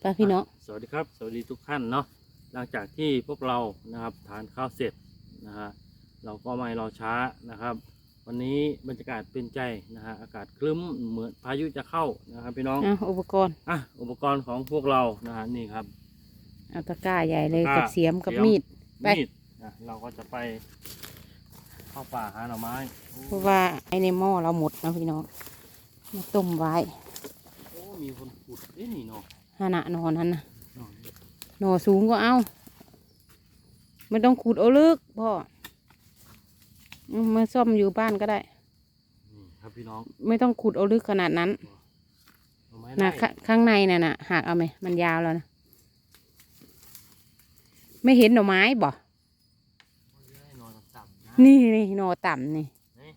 ไปพี่น้องสวัสดีครับ สวัสดีทุกท่านเนาะหลังจากที่พวกเรานะครับทานข้าวเสร็จนะฮะเราก็ไม่รอช้านะครับ วันนี้บรรยากาศเป็นใจนะฮะอากาศครึ้มเหมือนพายุจะเข้านะครับพี่น้องอะอุปกรณ์อะอุปกรณ์ของพวกเรานะฮะนี่ครับเอาตะกร้าใหญ่เลยตะกร้ากับเสียมกับเสียมมีดไปมีดนะเราก็จะไปเข้าป่าหาหน่อไม้โอ้เพราะว่าไอ้ในหม้อเราหมดนะพี่น้องมาต้มไว้โอ้มีคนขุดเอ้นี่เนาะ หาหนะนอนนั้นนะเนาะหน่อสูงก็เอาไม่ต้องขุดเอาลึกพ่ออืมมาซ่อมอยู่บ้านก็ได้นี่ครับพี่น้องไม่ต้องขุดเอาลึกขนาดนั้นหน่อไม้นะไร่ขข้างในน่ะนะหักเอาไหมมันยาวแล้วนะไม่เห็นหน่อไม้บ่โอ้ยได้นอนต่ำๆนะนี่นี่หน่อต่ำนี่ นี่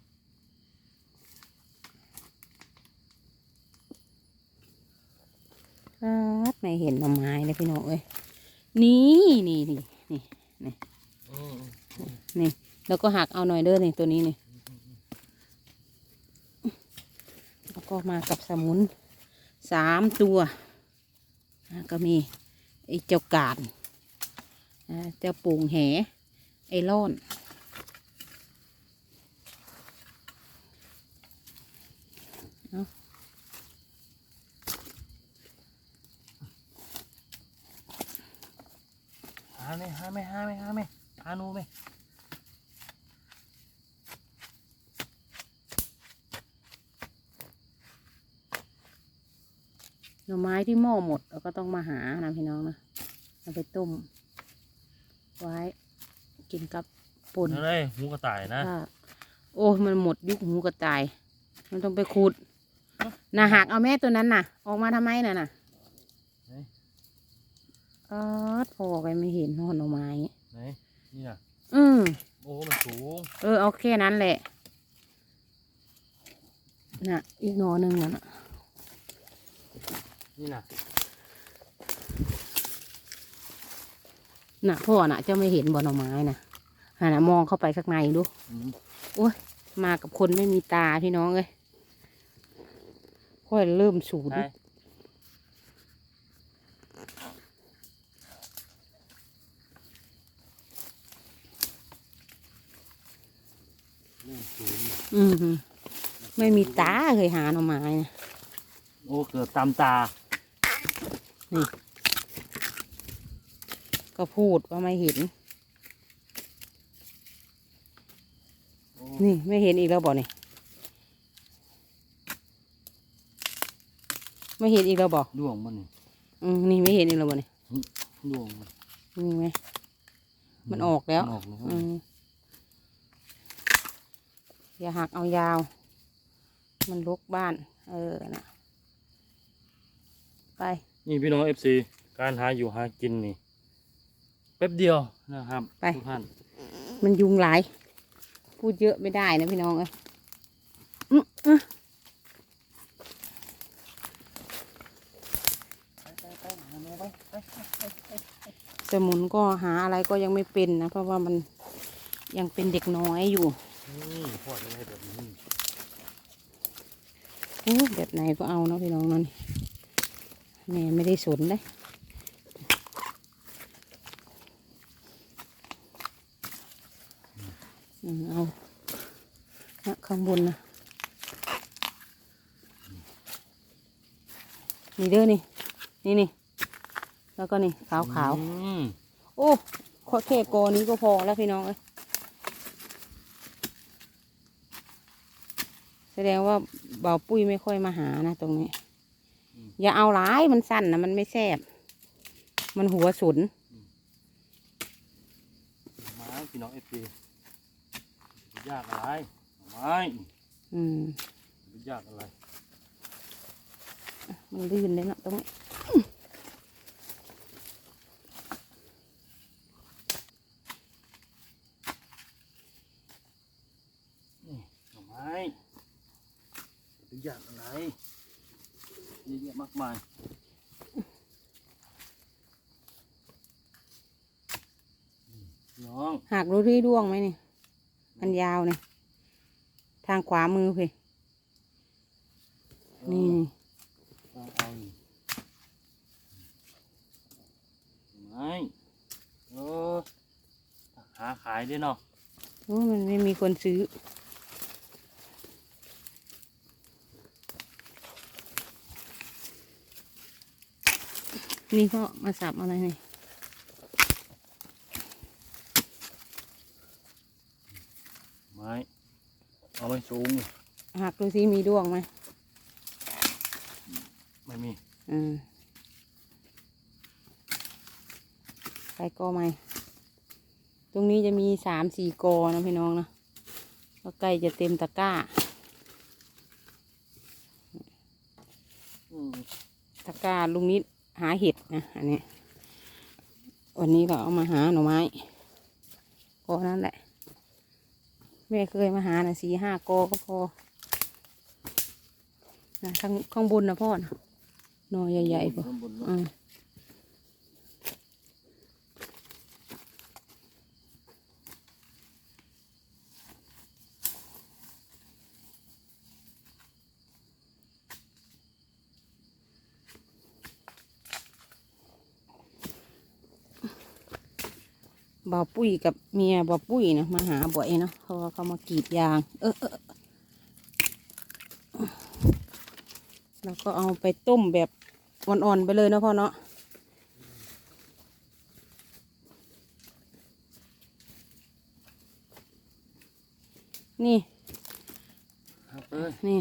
ครับไม่เห็นหน่อไม้เลยพี่น้องเอ้ยนี่นี่นี่นี่อืมนี่แล้วก็หักเอาหน่อยเด้อนี่ตัวนี้นี่แล้วก็มากับสมุนสามตัวก็มีไอ้เจ้ากาดเจ้าปูงแหไอ้ล่อนหาไหมหา ไหมหาไหมหาไหมหาหนูไหมหน่อไม้ที่หม้อหมดเราก็ต้องมาหานะพี่น้องนะเอาไปต้ม ไว้กินกับป่นนั่นเลยหูกระต่ายนะถ้าโอ้ยมันหมดยุคหูกระต่าย มันต้องไปขุดน่ะหักเอาแม่ตัวนั้นน่ะ ออกมาทำไมน่ะน่ะไหน เออพอไปไม่เห็นหน่อหน่อไม้ไหนนี่น่ะอืมโอ้ มันสูง เออเอาแค่นั้นแหละ น่ะ อีกหน่อหนึ่งน่ะน่ะนี่น่ะน่ะพ่อน่ะเจะไม่เห็นบ่หน่อไม้น่ะหาน่ะมองเข้าไปข้างในดูอืมมากับคนไม่มีตาพี่น้องเอ้ยค่อยเริ่มสูญ ใช่เริ่มสูง อืม ไม่มีตาเคยหาหน่อไม้นะโอ้เกือบตามตาก็พูดว่าไม่เห็นโอ้นี่ไม่เห็นอีกแล้วบอกนี่ไม่เห็นอีกแล้วบอกดวงมันนี่อืมนี่ไม่เห็นอีกแล้วบอกนี่ดวงมันมีไหมมันออกแล้วมันออกแล้วอืมอย่าหักเอายาว มันลุกบ้าน เออน่ะไป นี่พี่น้องเอฟซีการหาอยู่หากินนี่แป๊บเดียวนะครับไป ทุกท่านมันยุงหลาย พูดเยอะไม่ได้นะพี่น้องเอ้ยอื้ออื้อสมุนก็หาอะไรก็ยังไม่เป็นนะ เพราะว่ามันยังเป็นเด็กน้อยอยู่ นี่พ่อจะให้แบบนี้โอ้ แบบไหนก็เอาเนาะพี่น้องเนั่นแม่ไม่ได้สนเลยอืมเอานะข้างบนนะนี่เด้อนี่ นี่นี่ แล้วก็นี่ขาวขาวอืมๆโอ้ขอแค่กอนี้ก็พอแล้วพี่น้องเอ้ย แสดงว่าเบาปุ้ยไม่ค่อยมาหานะตรงนี้ อย่าเอาหลายมันสั้นนะมันไม่แซ่บมันหัวสุนไม้พี่น้องเอฟซียากอะไรไม้อืมยากอะไรมันลื่นเลยเนาะตรงนี้นี่ อย่างไรเยอะแยะมากมายน้องหากรู้ที่ร่วงไหมนี่ มันยาวนี่ทางขวามือเพ่นี่ไม่เอหาขายด้วยเนาะมันไม่มีคนซื้อ นี่ก็มาสับอะไรนี่ไม้เอาไว้สูงหักดูสิมีด้วงไหมไม่มีอืมไปกอไหมตรงนี้จะมีสามสี่กอนะพี่น้องนะก็ใกล้จะเต็มตะกร้าอืมตะกร้าลุงนิด หาเห็ดนะอันนี้ วันนี้เราเอามาหาหน่อไม้กอนั่นแหละแม่เคยมาหานะสี่ห้ากอก็พอนะข้างข้างบนนะพ่อนะหน่อใหญ่ๆพอข้างบนเนอะอืม บ่าวปุ้ยกับเมียบ่าวปุ้ยนะมาหาบ่อยเนาะเพราะว่าเขามากรีดยางเออเออเออแล้วก็เอาไปต้มแบบอ่อนๆไปเลยเนาะพ่อเนาะนี่ครับเอ้ยนี่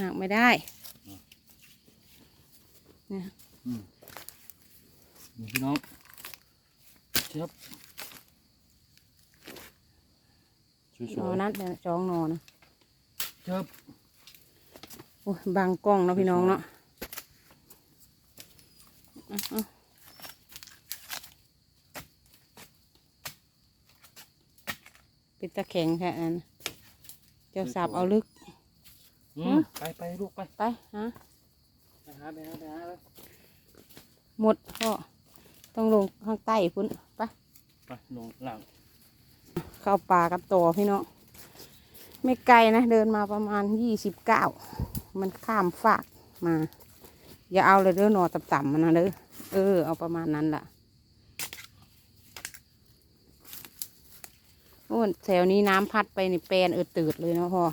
หักไม่ได้นี่พี่น้องเช็บ สนอวยนัดเนี่ยจองนอนะๆเช็บโอ้ยบางกล้องเนาะพี่น้องเนาะอะอะเป็นตะแข็งแค่นั้นเจ้าสับเอาลึก อืฮะมไปไปลูกไปไปฮะ ไปหาไปหาไปหาเลย หมดพ่อต้องลงข้างใต้พุ่นไปไปลงหลัง เข้าป่ากันต่อพี่น้องไม่ไกลนะ เดินมาประมาณยี่สิบเก้ามันข้ามฝากมา อย่าเอาเลยเด้อหนอต่ำๆมันนะเด้อเออ เอาประมาณนั้นล่ะโอ้แถวนี้น้ำพัดไปนี่แปลนเออตืดเลยเนาะพ่อ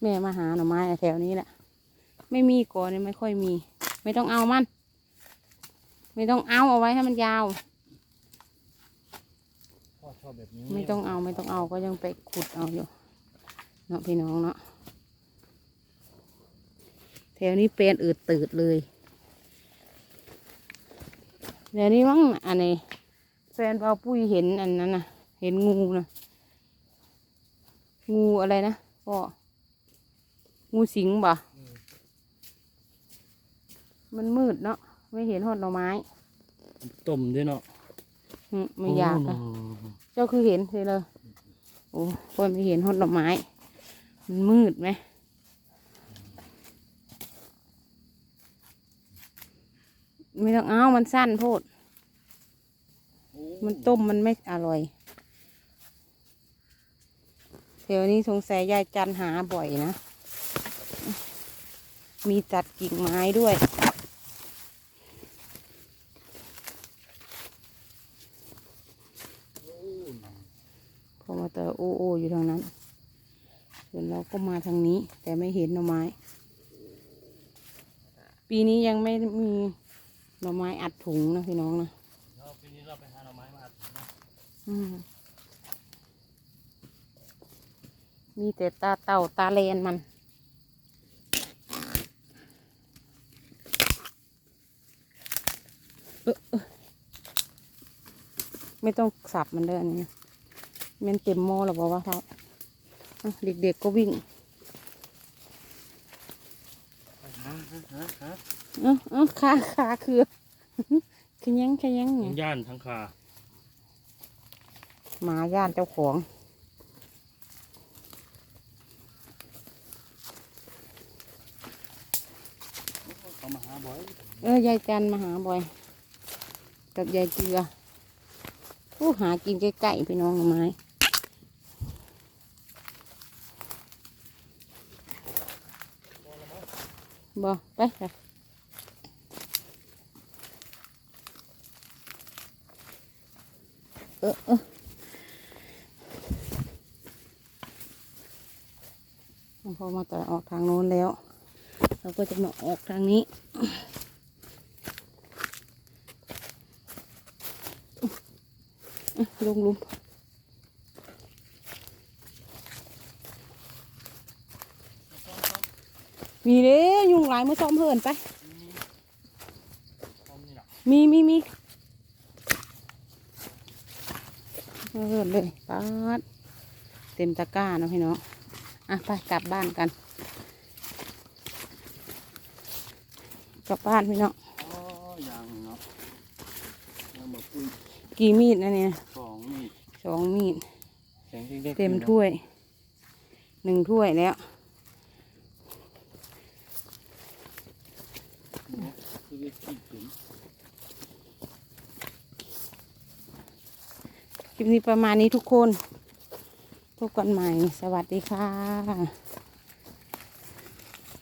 แม่มาหาหน่อไม้แถวนี้แหละ ไม่มีก่อนนี่ไม่ค่อยมี ไม่ต้องเอามัน ไม่ต้องเอาเอาไว้ให้มันยาว พ่อชอบแบบนี้ไม่ต้องเอาไม่ต้องเอาก็ยังไปขุดเอาอยู่เนาะพี่น้องเนาะแถวนี้เป็นอืดตืดเลยเดี๋ยวนี้มั้งอันนี้แฟนเอาปุ้ยเห็นอันนั้นนะเห็นงูนะงูอะไรนะพ่องูสิงบ่ะมันมืดเนาะ ไม่เห็นหอดหน่อไม้ต้มด้วยเนาะอืมไม่อยากโอะเจ้าคือเห็นสิเลยโอ้คนไม่เห็นหดดอกไม้ มันมืดไหมไม่ต้องเอามันสั้นโพด มันต้มมันไม่อร่อยแถวนี้สงสัยยายจันหาบ่อยนะ มีตัดกิ่งไม้ด้วย พอมาเจอ โอโออยู่ทางนั้น ส่วนเราก็มาทางนี้ แต่ไม่เห็นหน่อไม้ ปีนี้ยังไม่มีหน่อไม้อัดถุงนะพี่น้องนะเราปีนี้เราไปหาหน่อไม้มาอัดนะอืมมีแต่ตาเต่าตาเลนมันเออเออไม่ต้องสับมันเด้ออันนี้นะ มันเต็มหม้อหรอบอกว่าครับอะเด็กๆก็วิ่งไปหาหาหาหาเอ้าเอ้าขาขาคือขยั้งขยั้งเนี่ยย่านทั้งคาหมาย่านเจ้าของเขามาหาบ่อยเออยายจันมาหาบ่อย กับยายเจือผู้หากินใกล้ๆพี่น้องหน่อไม้ บ่ไปค่ะเออเออพอมาแต่ออกทางโน้นแล้ว เราก็จะมาออกทางนี้ลงลุมมีเด้ายมือซ้อมเหินไปพร้อมนี่แหละมีมีมีเอาเหินเลยปาดเต็มตะกร้าเนาะพี่น้องอะไปกลับบ้านกัน กลับบ้านพี่น้องอ๋อยังเนาะยังบอกคุยกี่มีดนะเนี่ยสองมีดสองมีดแข็งเด็กๆเต็มอยู่นะถ้วยหนึ่งถ้วยแล้วื่อีกนคลิปนี้ประมาณนี้ทุกคน พบกันใหม่ สวัสดีค่ะ